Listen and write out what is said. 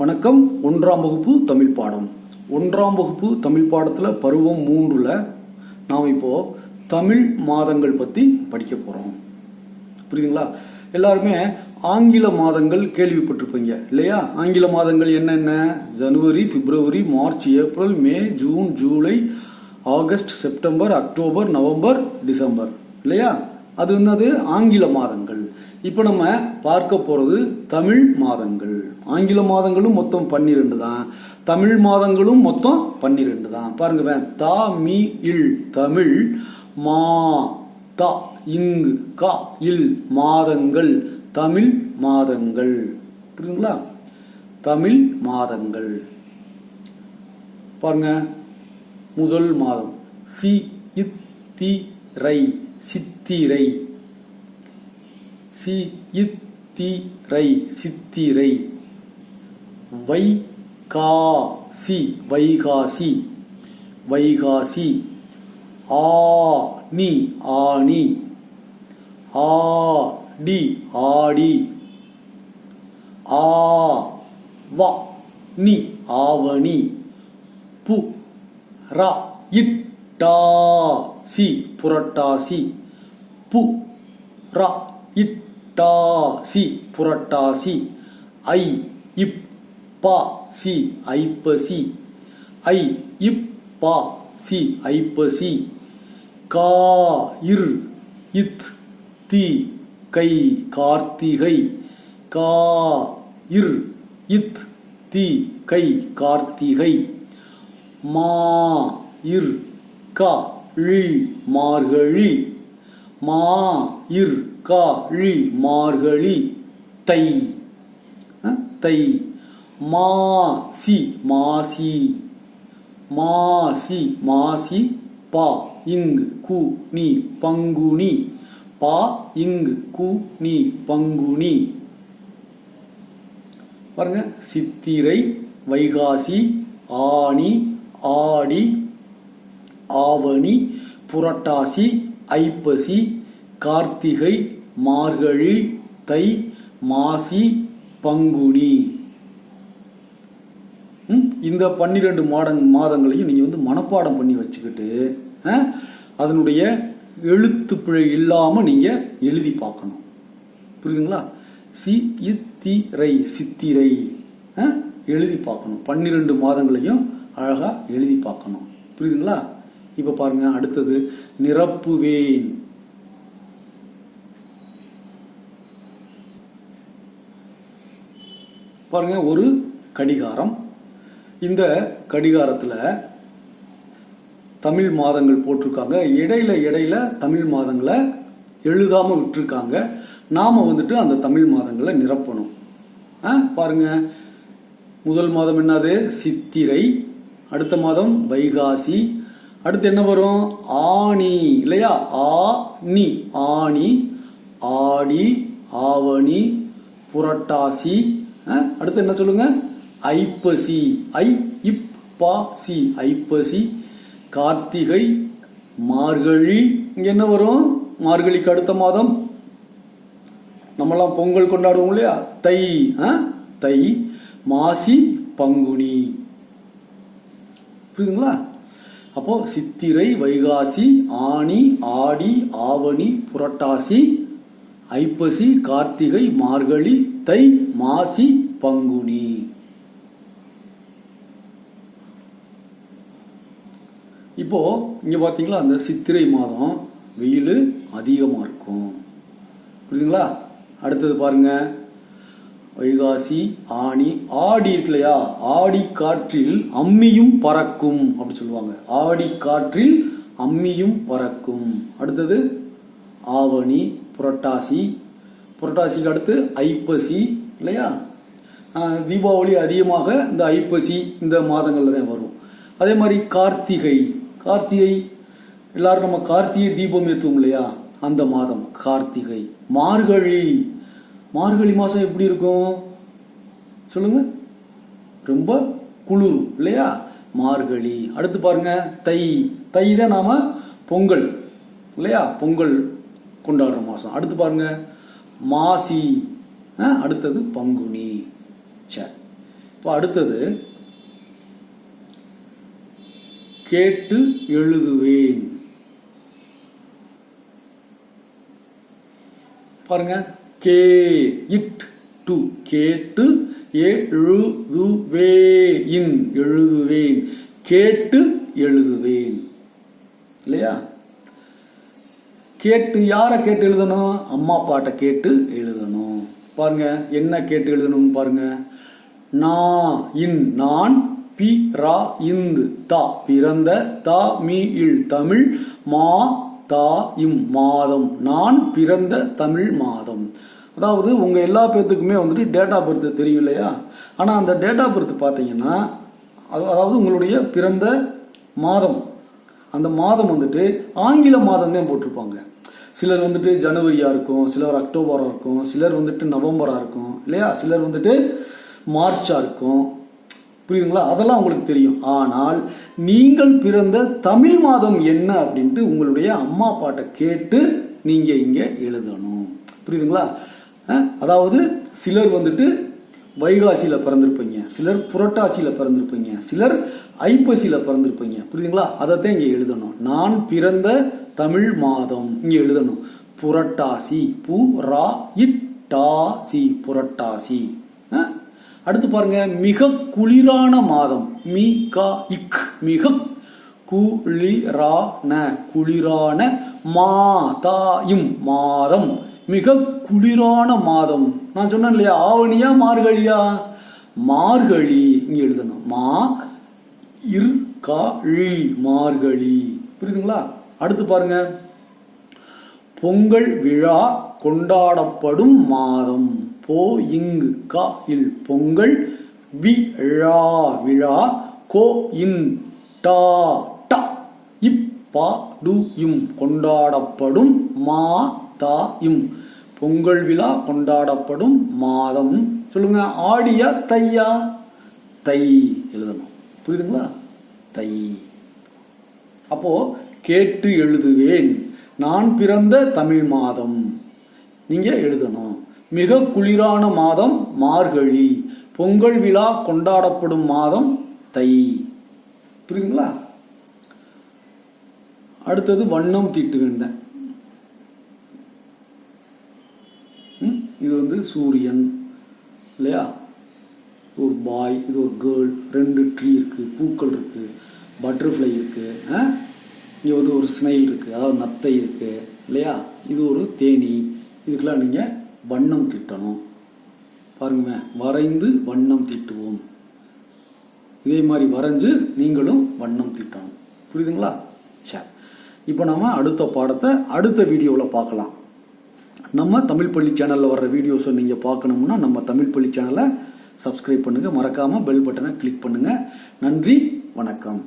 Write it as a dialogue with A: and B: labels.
A: வணக்கம். ஒன்றாம் வகுப்பு தமிழ் பாடம். ஒன்றாம் வகுப்பு தமிழ் பாடத்தில் பருவம் மூன்றில் நாம் இப்போ தமிழ் மாதங்கள் பற்றி படிக்க போகிறோம் புரியுதுங்களா? எல்லாருமே ஆங்கில மாதங்கள் கேள்விப்பட்டிருப்பீங்க இல்லையா? ஆங்கில மாதங்கள் என்னென்ன? ஜனவரி பிப்ரவரி மார்ச் ஏப்ரல் மே ஜூன் ஜூலை ஆகஸ்ட் செப்டம்பர் அக்டோபர் நவம்பர் டிசம்பர் இல்லையா? அது என்னது? ஆங்கில மாதங்கள். இப்போ நம்ம பார்க்க போகிறது தமிழ் மாதங்கள். ஆங்கில மாதங்களும் மொத்தம் பன்னிரெண்டு தான். தமிழ் மாதங்களும் மொத்தம் பன்னிரெண்டு தான். பாருங்க தா மீ இல் தமிழ் மா தா இங்கு கா இல் மாதங்கள் தமிழ் மாதங்கள். புரியுதுங்களா? தமிழ் மாதங்கள். பாருங்க முதல் மாதம். சி இத்திரை சித்திரை. சி இத்திரை சித்திரை. வைகாசி சி வைகாசி வைகாசி ஆ நீ ஆணி ஆடி ஆடி ஆ வ நி ஆவணி பு ரா இட்டா சி புரட்டாசி பு ரா இட்டா சி புரட்டாசி ஐ இப் பா சி ஐப்பசி ஐ இப் பா சி ஐப்பசி கா இர் இத் தி கை கார்த்திகை. கா இர் இத் தி கை கார்த்திகை. மா இர் க ழி மார்கழி. மா இர் க ழி மார்கழி. தை. தை. மா சி மாசி. மாசி மாசி பா இங்கு கு நீ பங்குனி. பா இங்கு கு நீ பங்குனி. பாருங்க. சித்திரை வைகாசி ஆனி ஆடி ஆவணி புரட்டாசி ஐப்பசி கார்த்திகை மார்கழி தை மாசி பங்குனி. இந்த பன்னிரெண்டு மாதங் மாதங்களையும் நீங்கள் வந்து மனப்பாடம் பண்ணி வச்சுக்கிட்டு அதனுடைய எழுத்து பிழை இல்லாமல் நீங்கள் எழுதி பார்க்கணும். புரியுதுங்களா? சி இத்திரை சித்திரை எழுதி பார்க்கணும். பன்னிரெண்டு மாதங்களையும் அழகாக எழுதி பார்க்கணும். புரியுதுங்களா? இப்போ பாருங்க அடுத்தது நிரப்புவேன். பாருங்க ஒரு கடிகாரம். இந்த கடிகாரத்தில் தமிழ் மாதங்கள் போட்டிருக்காங்க. இடையில இடையில தமிழ் மாதங்களை எழுதாமல் விட்டுருக்காங்க. நாம் வந்துட்டு அந்த தமிழ் மாதங்களை நிரப்பணும். ஆ, பாருங்க. முதல் மாதம் என்னது? சித்திரை. அடுத்த மாதம் வைகாசி. அடுத்து என்ன வரும்? ஆணி. இல்லையா? ஆ நி ஆணி. ஆடி. ஆவணி. புரட்டாசி. ஆ, அடுத்து என்ன சொல்லுங்க? ஐப்பசி ஐ இப் பா சி ஐப்பசி கார்த்திகை மார்கழி. இங்க என்ன வரும்? மார்கழிக்கு அடுத்த மாதம். நம்மலாம் பொங்கல் கொண்டாடுவோம் இல்லையா? தை ஆ? தை மாசி பங்குனி. புரியுதுங்களா? அப்போ சித்திரை வைகாசி ஆனி ஆடி ஆவணி புரட்டாசி ஐப்பசி கார்த்திகை மார்கழி தை மாசி பங்குனி. இப்போது இங்கே பார்த்தீங்களா அந்த சித்திரை மாதம் வெயில் அதிகமாக இருக்கும். புரியுதுங்களா? அடுத்தது பாருங்க. வைகாசி ஆனி ஆடி இருக்கு இல்லையா? ஆடி காற்றில் அம்மியும் பறக்கும் அப்படி சொல்லுவாங்க. ஆடி காற்றில் அம்மியும் பறக்கும். அடுத்தது ஆவணி புரட்டாசி. புரட்டாசிக்கு அடுத்து ஐப்பசி இல்லையா? தீபாவளி அதிகமாக இந்த ஐப்பசி இந்த மாதங்களில் தான் வரும். அதே மாதிரி கார்த்திகை கார்த்திகை எல்லாரும் நம்ம கார்த்திகை தீபம் ஏற்றுவோம் இல்லையா? அந்த மாதம் கார்த்திகை. மார்கழி. மார்கழி மாதம் எப்படி இருக்கும்? சொல்லுங்க. ரொம்ப குளிர் இல்லையா? மார்கழி. அடுத்து பாருங்க தை. தை தான் நாம பொங்கல் இல்லையா? பொங்கல் கொண்டாடுற மாதம். அடுத்து பாருங்க மாசி. அடுத்தது பங்குனி. சரி இப்போ அடுத்தது கேட்டு எழுதுவேன். பாருங்க. கே இட் டு. கேட்டு எழுதுவேன். எழுதுவேன். கேட்டு எழுதுவேன். இல்லையா? கேட்டு யாரை கேட்டு எழுதணும்? அம்மா அப்பாட்ட கேட்டு எழுதணும். பாருங்க என்ன கேட்டு எழுதணும் பாருங்க. நான் இன் நான் பி ரா இந்து தா பிறந்த தா மீ இல் தமிழ் மா தா இம் மாதம். நான் பிறந்த தமிழ் மாதம். அதாவது உங்கள் எல்லா பேர்த்துக்குமே வந்துட்டு டேட் ஆஃப் பர்த் தெரியும் இல்லையா? ஆனால் அந்த டேட் ஆஃப் பர்த் பார்த்தீங்கன்னா அது- அதாவது உங்களுடைய பிறந்த மாதம். அந்த மாதம் வந்துட்டு ஆங்கில மாதம் தான் போட்டிருப்பாங்க. சிலர் வந்துட்டு ஜனவரியாக இருக்கும் சிலர் அக்டோபராக இருக்கும் சிலர் வந்துட்டு நவம்பராக இருக்கும் இல்லையா? சிலர் வந்துட்டு மார்ச்சாக இருக்கும். புரியுதுங்களா? அதெல்லாம் உங்களுக்கு தெரியும். ஆனால் நீங்கள் பிறந்த தமிழ் மாதம் என்ன அப்படின்ட்டு உங்களுடைய அம்மா அப்பாட்ட கேட்டு நீங்கள் இங்கே எழுதணும். புரியுதுங்களா? அதாவது சிலர் வந்துட்டு வைகாசியில் பிறந்திருப்பீங்க. சிலர் புரட்டாசியில் பிறந்திருப்பீங்க. சிலர் ஐப்பசியில் பிறந்திருப்பீங்க. புரியுதுங்களா? அதைத்தான் இங்கே எழுதணும். நான் பிறந்த தமிழ் மாதம் இங்கே எழுதணும். புரட்டாசி பூ ரா இட்டாசி புரட்டாசி. அடுத்து பாருங்க மிக குளிரான மாதம். மீ கா இக். மிக குளிரான குளிரான மாதாயும் மாதம். மிக குளிரான மாதம். நான் சொன்னேன் இல்லையா? ஆவணியா மார்கழியா? மார்கழி இங்க எழுதணும். மா இர் கா மார்கழி. புரியுதுங்களா? அடுத்து பாருங்க பொங்கல் விழா கொண்டாடப்படும் மாதம். போ இங்கு கா இல் பொங்கல் விழா விழா கோ இன் டா டா இப்பா டு இம் கொண்டாடப்படும் மா தா இம். பொங்கல் விழா கொண்டாடப்படும் மாதம். சொல்லுங்க ஆடியா தையா? தை எழுதணும். புரியுதுங்களா? தை. அப்போ கேட்டு எழுதுவேன். நான் பிறந்த தமிழ் மாதம். நீங்க எழுதணும். மிக குளிரான மாதம் மார்கழி. பொங்கல் விழா கொண்டாடப்படும் மாதம் தை. புரியுதுங்களா? அடுத்தது வண்ணம் தீட்டு வேண்டேன் ம், இது வந்து சூரியன் இல்லையா? ஒரு பாய் இது ஒரு கேர்ள் ரெண்டு ட்ரீ இருக்கு பூக்கள் இருக்கு பட்டர்ஃப்ளை இருக்கு ஆ? வந்து ஒரு ஸ்னைல் இருக்கு அதாவது நத்தை இருக்கு இல்லையா? இது ஒரு தேனி. இதுக்கெல்லாம் நீங்கள் வண்ணம் தீட்டணும். பாருங்க வரைந்து வண்ணம் தீட்டுவோம். இதே மாதிரி வரைஞ்சு நீங்களும் வண்ணம் தீட்டணும். புரியுதுங்களா? சரி. இப்போ நாம் அடுத்த பாடத்தை அடுத்த வீடியோவில் பார்க்கலாம். நம்ம தமிழ் பள்ளி சேனலில் வர்ற வீடியோஸை நீங்கள் பார்க்கணும்னா நம்ம தமிழ் பள்ளி சேனலை சப்ஸ்கிரைப் பண்ணுங்கள் மறக்காமல் பெல் பட்டனை கிளிக் பண்ணுங்கள் நன்றி வணக்கம்.